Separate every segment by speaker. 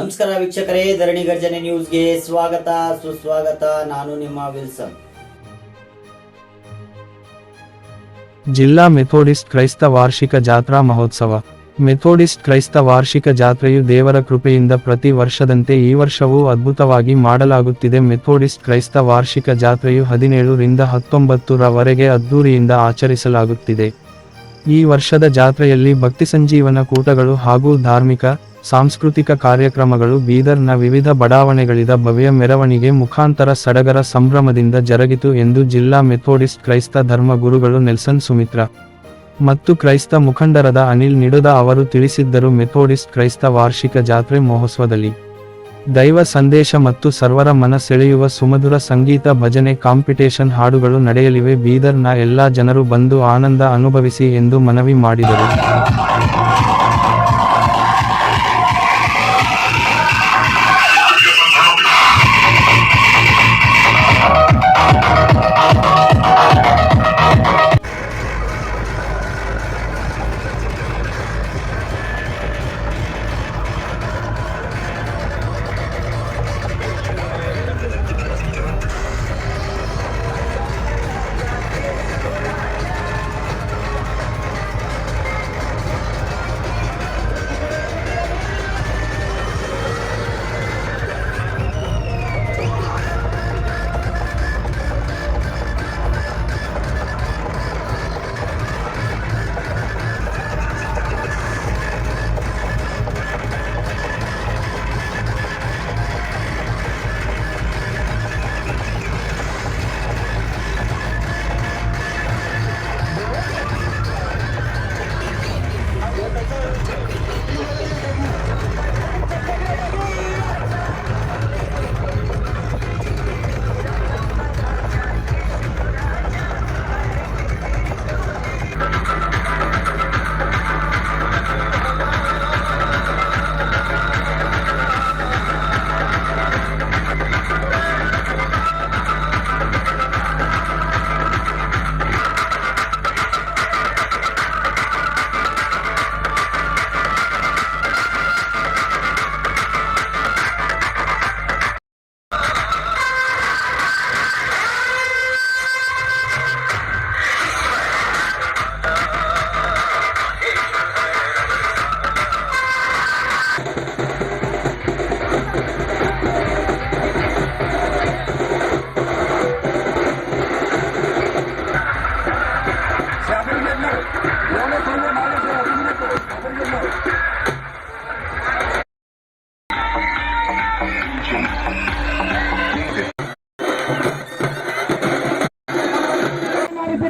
Speaker 1: ನಮಸ್ಕಾರ ವೀಕ್ಷಕರೇ, ಧರಣಿ ಗರ್ಜನೆ ನ್ಯೂಸ್ಗೆ ಸ್ವಾಗತ. ಸುಸ್ವಾಗತ, ನಾನು ನಿಮ್ಮ ವಿಲ್ಸನ್.
Speaker 2: ಜಿಲ್ಲಾ ಮೆಥೋಡಿಸ್ಟ್ ಕ್ರೈಸ್ತ ವಾರ್ಷಿಕ ಜಾತ್ರಾ ಮಹೋತ್ಸವ. ಮೆಥೋಡಿಸ್ಟ್ ಕ್ರೈಸ್ತ ವಾರ್ಷಿಕ ಜಾತ್ರೆಯು ದೇವರ ಕೃಪೆಯಿಂದ ಪ್ರತಿ ವರ್ಷದಂತೆ ಈ ವರ್ಷವೂ ಅದ್ಭುತವಾಗಿ ಮಾಡಲಾಗುತ್ತಿದೆ. ಮೆಥೋಡಿಸ್ಟ್ ಕ್ರೈಸ್ತ ವಾರ್ಷಿಕ ಜಾತ್ರೆಯು ಹದಿನೇಳು ರಿಂದ ಹತ್ತೊಂಬತ್ತು ರವರೆಗೆ ಅದ್ದೂರಿಯಿಂದ ಆಚರಿಸಲಾಗುತ್ತಿದೆ. ಈ ವರ್ಷದ ಜಾತ್ರೆಯಲ್ಲಿ ಭಕ್ತಿ ಸಂಜೀವನ ಕೂಟಗಳು ಹಾಗೂ ಧಾರ್ಮಿಕ ಸಾಂಸ್ಕೃತಿಕ ಕಾರ್ಯಕ್ರಮಗಳು ಬೀದರ್ನ ವಿವಿಧ ಬಡಾವಣೆಗಳಿದ ಭವ್ಯ ಮೆರವಣಿಗೆ ಮುಖಾಂತರ ಸಡಗರ ಸಂಭ್ರಮದಿಂದ ಜರುಗಿತು ಎಂದು ಜಿಲ್ಲಾ ಮೆಥೋಡಿಸ್ಟ್ ಕ್ರೈಸ್ತ ಧರ್ಮ ಗುರುಗಳು ನೆಲ್ಸನ್ ಸುಮಿತ್ರ ಮತ್ತು ಕ್ರೈಸ್ತ ಮುಖಂಡರಾದ ಅನಿಲ್ ನಿಡುದ ಅವರು ತಿಳಿಸಿದ್ದರು. ಮೆಥೋಡಿಸ್ಟ್ ಕ್ರೈಸ್ತ ವಾರ್ಷಿಕ ಜಾತ್ರೆ ಮಹೋತ್ಸವದಲ್ಲಿ ದೈವ ಸಂದೇಶ ಮತ್ತು ಸರ್ವರ ಮನ ಸೆಳೆಯುವ ಸುಮಧುರ ಸಂಗೀತ ಭಜನೆ ಕಾಂಪಿಟೇಷನ್ ಹಾಡುಗಳು ನಡೆಯಲಿವೆ. ಬೀದರ್ನ ಎಲ್ಲಾ ಜನರು ಬಂದು ಆನಂದ ಅನುಭವಿಸಿ ಎಂದು ಮನವಿ ಮಾಡಿದರು.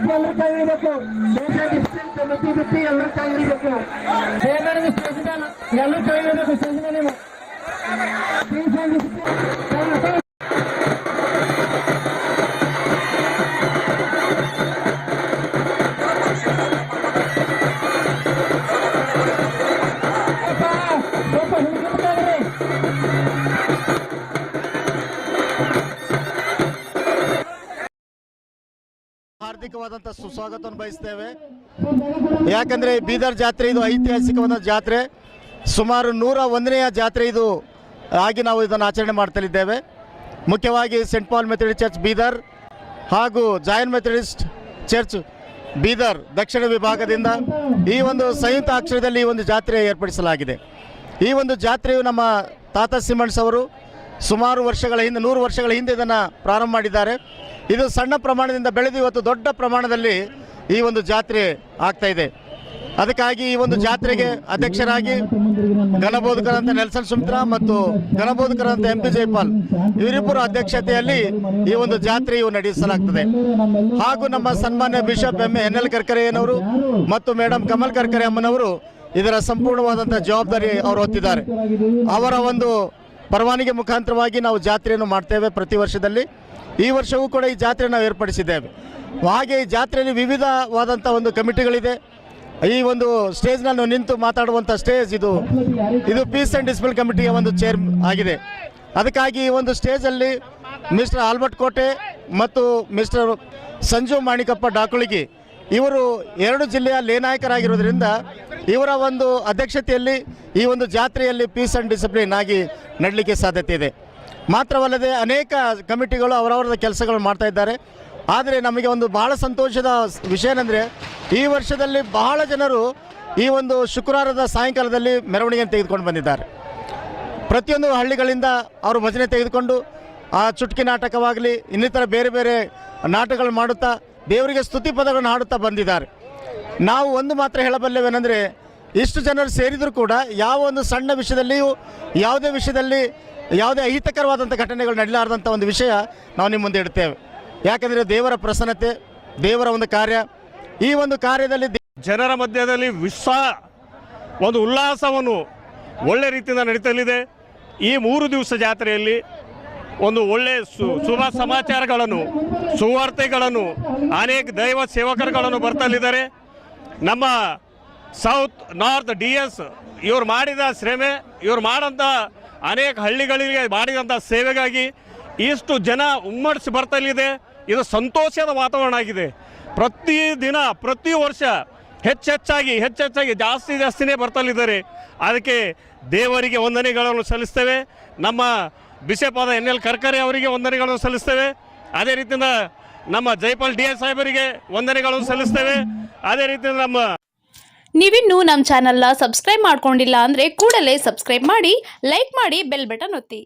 Speaker 3: ಮಾಡಿದ್ದಕ್ಕೆ ಎಲ್ಲರೂ ಕೈ ಹಿಡಿಬೇಕು ಸೋಷಿಯಲ್ ಡಿಸ್ಟೆನ್ಸ್ ಮಿತಿ ಬಿಟ್ಟು ಎಲ್ಲರೂ ಕೈ ಹಿಡಿಬೇಕು ಚೇರ್ಮನ್ಗೆ ಸ್ಟೇಜ್ ಮೇಲೆ ಎಲ್ಲರೂ ಕೈ ಹಿಡಿಬೇಕು ಸ್ಟೇಜ್ ಮೇಲೆ ನೀವು
Speaker 4: ಹಾರ್ದಿಕವಾದಂಥ ಸುಸ್ವಾಗತವನ್ನು ಬಯಸ್ತೇವೆ ಯಾಕಂದರೆ ಬೀದರ್ ಜಾತ್ರೆ ಇದು ಐತಿಹಾಸಿಕವಾದ ಜಾತ್ರೆ. ಸುಮಾರು ನೂರ ಒಂದನೆಯ ಜಾತ್ರೆ ಇದು ಆಗಿ ನಾವು ಇದನ್ನು ಆಚರಣೆ ಮಾಡ್ತಲಿದ್ದೇವೆ. ಮುಖ್ಯವಾಗಿ Saint Paul Methodist church Bidar ಹಾಗೂ ಜಾಯನ್ ಮೆಥಡಿಸ್ಟ್ ಚರ್ಚ್ ಬೀದರ್ ದಕ್ಷಿಣ ವಿಭಾಗದಿಂದ ಈ ಒಂದು ಸಂಯುಕ್ತ ಅಕ್ಷರದಲ್ಲಿ ಈ ಒಂದು ಜಾತ್ರೆ ಏರ್ಪಡಿಸಲಾಗಿದೆ. ಈ ಒಂದು ಜಾತ್ರೆಯು ನಮ್ಮ ತಾತ ಸಿಮಣ್ಸ್ ಅವರು ಸುಮಾರು ವರ್ಷಗಳ ಹಿಂದೆ, ನೂರು ವರ್ಷಗಳ ಹಿಂದೆ ಇದನ್ನು ಪ್ರಾರಂಭ ಮಾಡಿದ್ದಾರೆ. ಇದು ಸಣ್ಣ ಪ್ರಮಾಣದಿಂದ ಬೆಳೆದು ಇವತ್ತು ದೊಡ್ಡ ಪ್ರಮಾಣದಲ್ಲಿ ಈ ಒಂದು ಜಾತ್ರೆ ಆಗ್ತಾ ಇದೆ. ಅದಕ್ಕಾಗಿ ಈ ಒಂದು ಜಾತ್ರೆಗೆ ಅಧ್ಯಕ್ಷರಾಗಿ ಘನಬೋಧಕರಂತ ನೆಲ್ಸನ್ ಸುಮಿತ್ರ ಮತ್ತು ಘನಬೋಧಕರಂತ ಎಂ ಪಿ ಜೈಪಾಲ್ ಇವರಿಬ್ಬರ ಅಧ್ಯಕ್ಷತೆಯಲ್ಲಿ ಈ ಒಂದು ಜಾತ್ರೆಯು ನಡೆಸಲಾಗ್ತದೆ. ಹಾಗೂ ನಮ್ಮ ಸನ್ಮಾನ್ಯ ಬಿಷಪ್ ಎಂ ಎನ್ ಎಲ್ ಕರ್ಕರೆಯನವರು ಮತ್ತು ಮೇಡಮ್ ಕಮಲ್ ಕರ್ಕರೆ ಅಮ್ಮನವರು ಇದರ ಸಂಪೂರ್ಣವಾದಂಥ ಜವಾಬ್ದಾರಿ ಅವರು ಹೊತ್ತಿದ್ದಾರೆ. ಅವರ ಒಂದು ಪರವಾನಗಿ ಮುಖಾಂತರವಾಗಿ ನಾವು ಜಾತ್ರೆಯನ್ನು ಮಾಡ್ತೇವೆ ಪ್ರತಿ ವರ್ಷದಲ್ಲಿ. ಈ ವರ್ಷವೂ ಕೂಡ ಈ ಜಾತ್ರೆ ನಾವು ಏರ್ಪಡಿಸಿದ್ದೇವೆ. ಹಾಗೆ ಈ ಜಾತ್ರೆಯಲ್ಲಿ ವಿವಿಧವಾದಂಥ ಒಂದು ಕಮಿಟಿಗಳಿದೆ. ಈ ಒಂದು ಸ್ಟೇಜ್ನಲ್ಲಿ ನಿಂತು ಮಾತಾಡುವಂಥ ಸ್ಟೇಜ್ ಇದು. ಇದು ಪೀಸ್ ಆ್ಯಂಡ್ ಡಿಸ್ಪ್ಯೂಟ್ ಕಮಿಟಿಯ ಒಂದು ಚೇರ್ ಆಗಿದೆ. ಅದಕ್ಕಾಗಿ ಈ ಒಂದು ಸ್ಟೇಜಲ್ಲಿ ಮಿಸ್ಟರ್ ಆಲ್ಬರ್ಟ್ ಕೋಟೆ ಮತ್ತು ಮಿಸ್ಟರ್ ಸಂಜು ಮಾಣಿಕಪ್ಪ ಡಾಕುಳಿಗಿ ಇವರು ಎರಡು ಜಿಲ್ಲೆಯ ಲೇನಾಯಕರಾಗಿರೋದ್ರಿಂದ ಇವರ ಒಂದು ಅಧ್ಯಕ್ಷತೆಯಲ್ಲಿ ಈ ಒಂದು ಜಾತ್ರೆಯಲ್ಲಿ ಪೀಸ್ ಆ್ಯಂಡ್ ಡಿಸಿಪ್ಲಿನ್ ಆಗಿ ನಡಲಿಕ್ಕೆ ಸಾಧ್ಯತೆ ಇದೆ. ಮಾತ್ರವಲ್ಲದೆ ಅನೇಕ ಕಮಿಟಿಗಳು ಅವರವರದ ಕೆಲಸಗಳು ಮಾಡ್ತಾ ಇದ್ದಾರೆ. ಆದರೆ ನಮಗೆ ಒಂದು ಬಹಳ ಸಂತೋಷದ ವಿಷಯ ಏನಂದರೆ ಈ ವರ್ಷದಲ್ಲಿ ಬಹಳ ಜನರು ಈ ಒಂದು ಶುಕ್ರವಾರದ ಸಾಯಂಕಾಲದಲ್ಲಿ ಮೆರವಣಿಗೆಯನ್ನು ತೆಗೆದುಕೊಂಡು ಬಂದಿದ್ದಾರೆ. ಪ್ರತಿಯೊಂದು ಹಳ್ಳಿಗಳಿಂದ ಅವರು ಭಜನೆ ತೆಗೆದುಕೊಂಡು ಆ ಚುಟ್ಕಿ ನಾಟಕವಾಗಲಿ ಇನ್ನಿತರ ಬೇರೆ ಬೇರೆ ನಾಟಕಗಳು ಮಾಡುತ್ತಾ ದೇವರಿಗೆ ಸ್ತುತಿ ಪದಗಳನ್ನು ಹಾಡುತ್ತಾ ಬಂದಿದ್ದಾರೆ. ನಾವು ಒಂದು ಮಾತ್ರ ಹೇಳಬಲ್ಲೆವೇನೆಂದರೆ, ಇಷ್ಟು ಜನರು ಸೇರಿದರೂ ಕೂಡ ಯಾವ ಒಂದು ಸಣ್ಣ ವಿಷಯದಲ್ಲಿಯೂ, ಯಾವುದೇ ವಿಷಯದಲ್ಲಿ ಯಾವುದೇ ಅಹಿತಕರವಾದಂಥ ಘಟನೆಗಳು ನಡೆಯಲಾರದಂಥ ಒಂದು ವಿಷಯ ನಾವು ನಿಮ್ಮ ಮುಂದೆ ಇಡ್ತೇವೆ. ಯಾಕೆಂದರೆ ದೇವರ ಪ್ರಸನ್ನತೆ, ದೇವರ ಒಂದು ಕಾರ್ಯ, ಈ ಒಂದು ಕಾರ್ಯದಲ್ಲಿ
Speaker 5: ಜನರ ಮಧ್ಯದಲ್ಲಿ ವಿಶ್ವ, ಒಂದು ಉಲ್ಲಾಸವನ್ನು ಒಳ್ಳೆ ರೀತಿಯಿಂದ ನಡೀತಲಿದೆ. ಈ ಮೂರು ದಿವಸ ಜಾತ್ರೆಯಲ್ಲಿ ಒಂದು ಒಳ್ಳೆ ಸು, ಶುಭ ಸಮಾಚಾರಗಳನ್ನು, ಸುವಾರ್ತೆಗಳನ್ನು, ಅನೇಕ ದೈವ ಸೇವಕರುಗಳನ್ನು ಬರ್ತಲಿದ್ದಾರೆ ನಮ್ಮ ಸೌತ್ ನಾರ್ತ್ ಡಿ ಎಸ್ ಇವ್ರು ಮಾಡಿದ ಶ್ರಮೆ, ಇವ್ರು ಮಾಡಂತ ಅನೇಕ ಹಳ್ಳಿಗಳಿಗೆ ಮಾಡಿದಂಥ ಸೇವೆಗಾಗಿ ಇಷ್ಟು ಜನ ಉಮ್ಮಡಿಸಿ ಬರ್ತಲಿದೆ ಇದು ಸಂತೋಷದ ವಾತಾವರಣ ಆಗಿದೆ. ಪ್ರತಿ ದಿನ, ಪ್ರತಿ ವರ್ಷ ಹೆಚ್ಚೆಚ್ಚಾಗಿ ಹೆಚ್ಚೆಚ್ಚಾಗಿ ಜಾಸ್ತಿ ಜಾಸ್ತಿನೇ ಬರ್ತಲಿದ್ದಾರೆ ಅದಕ್ಕೆ ದೇವರಿಗೆ ವಂದನೆಗಳನ್ನು ಸಲ್ಲಿಸ್ತೇವೆ. ನಮ್ಮ ಬಿಸೆಪಾದ ಎನ್ ಎಲ್ ಕರ್ಕರೆ ಅವರಿಗೆ ವಂದನೆಗಳನ್ನು ಸಲ್ಲಿಸ್ತೇವೆ. ಅದೇ ರೀತಿಯಿಂದ ನಮ್ಮ ಜೈಪಾಲ್ ಡಿ ಎಸ್ ಸಾಹೇಬರಿಗೆ ವಂದನೆಗಳನ್ನು ಸಲ್ಲಿಸ್ತೇವೆ. ಅದೇ ರೀತಿ ನಮ್ಮ
Speaker 6: ನೀವಿನ್ನು ನಮ್ಮ ಚಾನಲ್ನ ಸಬ್ಸ್ಕ್ರೈಬ್ ಮಾಡ್ಕೊಂಡಿಲ್ಲ ಅಂದರೆ ಕೂಡಲೇ ಸಬ್ಸ್ಕ್ರೈಬ್ ಮಾಡಿ ಲೈಕ್ ಮಾಡಿ ಬೆಲ್ ಬಟನ್ ಒತ್ತಿ.